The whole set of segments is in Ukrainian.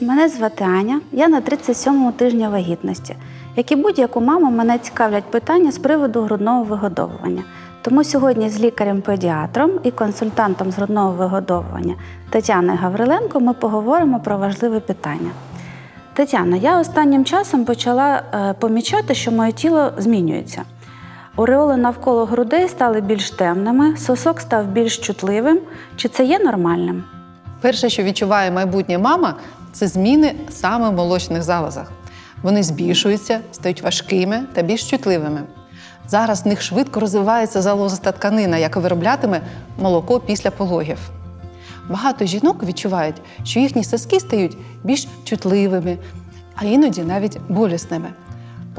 Мене звати Аня, я на 37-му тижні вагітності. Як і будь-яку маму, мене цікавлять питання з приводу грудного вигодовування. Тому сьогодні з лікарем-педіатром і консультантом з грудного вигодовування Тетяною Гавриленко ми поговоримо про важливе питання. Тетяна, я останнім часом почала е, помічати, що моє тіло змінюється. Ореоли навколо грудей стали більш темними, сосок став більш чутливим. Чи це є нормальним? Перше, що відчуває майбутня мама, це зміни саме в молочних залозах. Вони збільшуються, стають важкими та більш чутливими. Зараз в них швидко розвивається залозиста тканина, яка вироблятиме молоко після пологів. Багато жінок відчувають, що їхні соски стають більш чутливими, а іноді навіть болісними.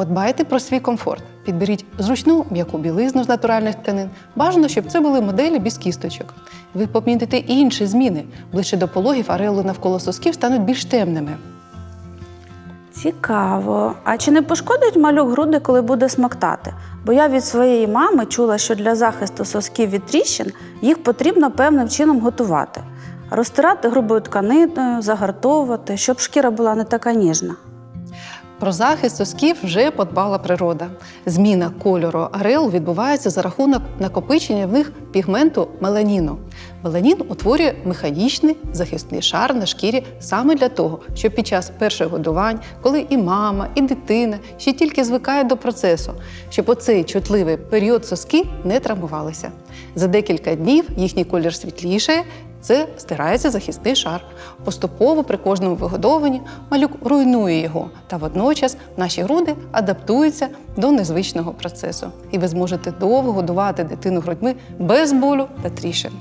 Подбайте про свій комфорт. Підберіть зручну м'яку білизну з натуральних тканин. Бажано, щоб це були моделі без кісточок. Ви помітите і інші зміни. Ближче до пологів ареоли навколо сосків стануть більш темними. Цікаво. А чи не пошкодить малюк груди, коли буде смоктати? Бо я від своєї мами чула, що для захисту сосків від тріщин їх потрібно певним чином готувати. Розтирати грубою тканиною, загартовувати, щоб шкіра була не така ніжна. Про захист сосків вже подбала природа. Зміна кольору ареол відбувається за рахунок накопичення в них пігменту меланіну. Меланін утворює механічний захисний шар на шкірі саме для того, щоб під час перших годувань, коли і мама, і дитина ще тільки звикають до процесу, щоб оцей чутливий період соски не травмувалися. За декілька днів їхній колір світлішає, це стирається захисний шар. Поступово при кожному вигодованні малюк руйнує його, та водночас наші груди адаптуються до незвичного процесу. І ви зможете довго годувати дитину грудьми без болю та тріщин.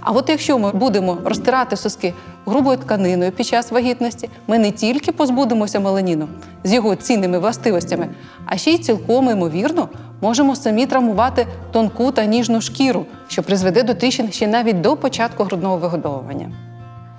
А от якщо ми будемо розтирати соски грубою тканиною під час вагітності, ми не тільки позбудемося меланіну з його цінними властивостями, а ще й цілком ймовірно можемо самі травмувати тонку та ніжну шкіру, що призведе до тріщин ще навіть до початку грудного вигодовування.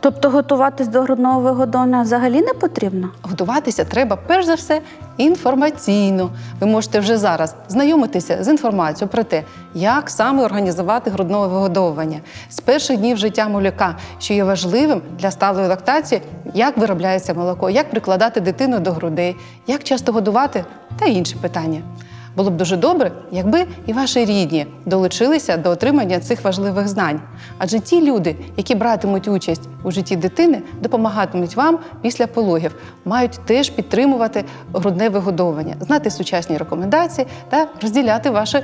Тобто готуватись до грудного вигодовування взагалі не потрібно? Готуватися треба перш за все інформаційно. Ви можете вже зараз знайомитися з інформацією про те, як саме організувати грудне вигодовування з перших днів життя малюка, що є важливим для сталої лактації, як виробляється молоко, як прикладати дитину до грудей, як часто годувати та інші питання. Було б дуже добре, якби і ваші рідні долучилися до отримання цих важливих знань. Адже ті люди, які братимуть участь у житті дитини, допомагатимуть вам після пологів, мають теж підтримувати грудне вигодовування, знати сучасні рекомендації та розділяти ваші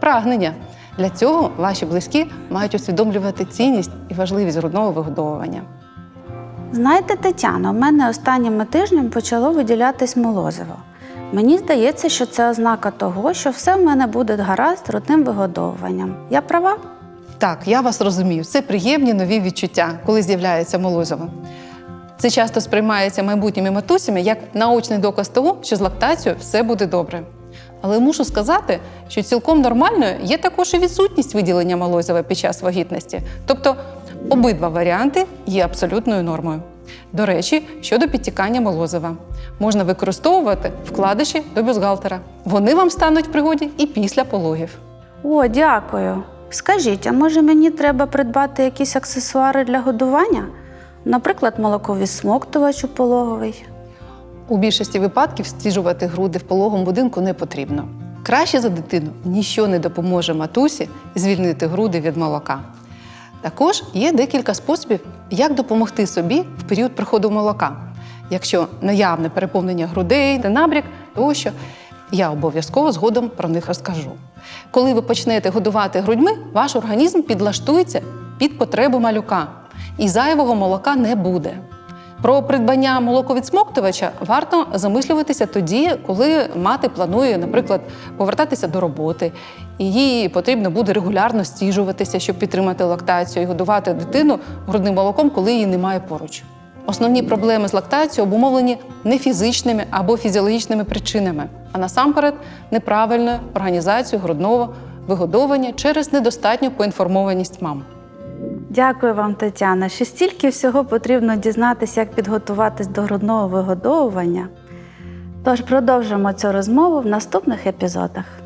прагнення. Для цього ваші близькі мають усвідомлювати цінність і важливість грудного вигодовування. Знаєте, Тетяна, у мене останніми тижнями почало виділятись молозиво. Мені здається, що це ознака того, що все в мене буде гаразд з грудним вигодовуванням. Я права? Так, я вас розумію. Це приємні нові відчуття, коли з'являється молозиво. Це часто сприймається майбутніми матусями як наочний доказ того, що з лактацією все буде добре. Але мушу сказати, що цілком нормальною є також і відсутність виділення молозива під час вагітності. Тобто обидва варіанти є абсолютною нормою. До речі, щодо підтікання молозива, можна використовувати вкладиші до бюстгальтера. Вони вам стануть в пригоді і після пологів. О, дякую. Скажіть, а може мені треба придбати якісь аксесуари для годування? Наприклад, молоковий смоктувач у пологовий. У більшості випадків стіжувати груди в пологому будинку не потрібно. Краще за дитину ніщо не допоможе матусі звільнити груди від молока. Також є декілька способів, як допомогти собі в період приходу молока. Якщо наявне переповнення грудей, та набряк, тощо, я обов'язково згодом про них розкажу. Коли ви почнете годувати грудьми, ваш організм підлаштується під потребу малюка, і зайвого молока не буде. Про придбання молоковідсмоктувача варто замислюватися тоді, коли мати планує, наприклад, повертатися до роботи, їй потрібно буде регулярно стіжуватися, щоб підтримати лактацію і годувати дитину грудним молоком, коли її немає поруч. Основні проблеми з лактацією обумовлені не фізичними або фізіологічними причинами, а насамперед неправильною організацією грудного вигодовування через недостатню поінформованість мам. Дякую вам, Тетяна. Ще стільки всього потрібно дізнатися, як підготуватись до грудного вигодовування. Тож продовжимо цю розмову в наступних епізодах.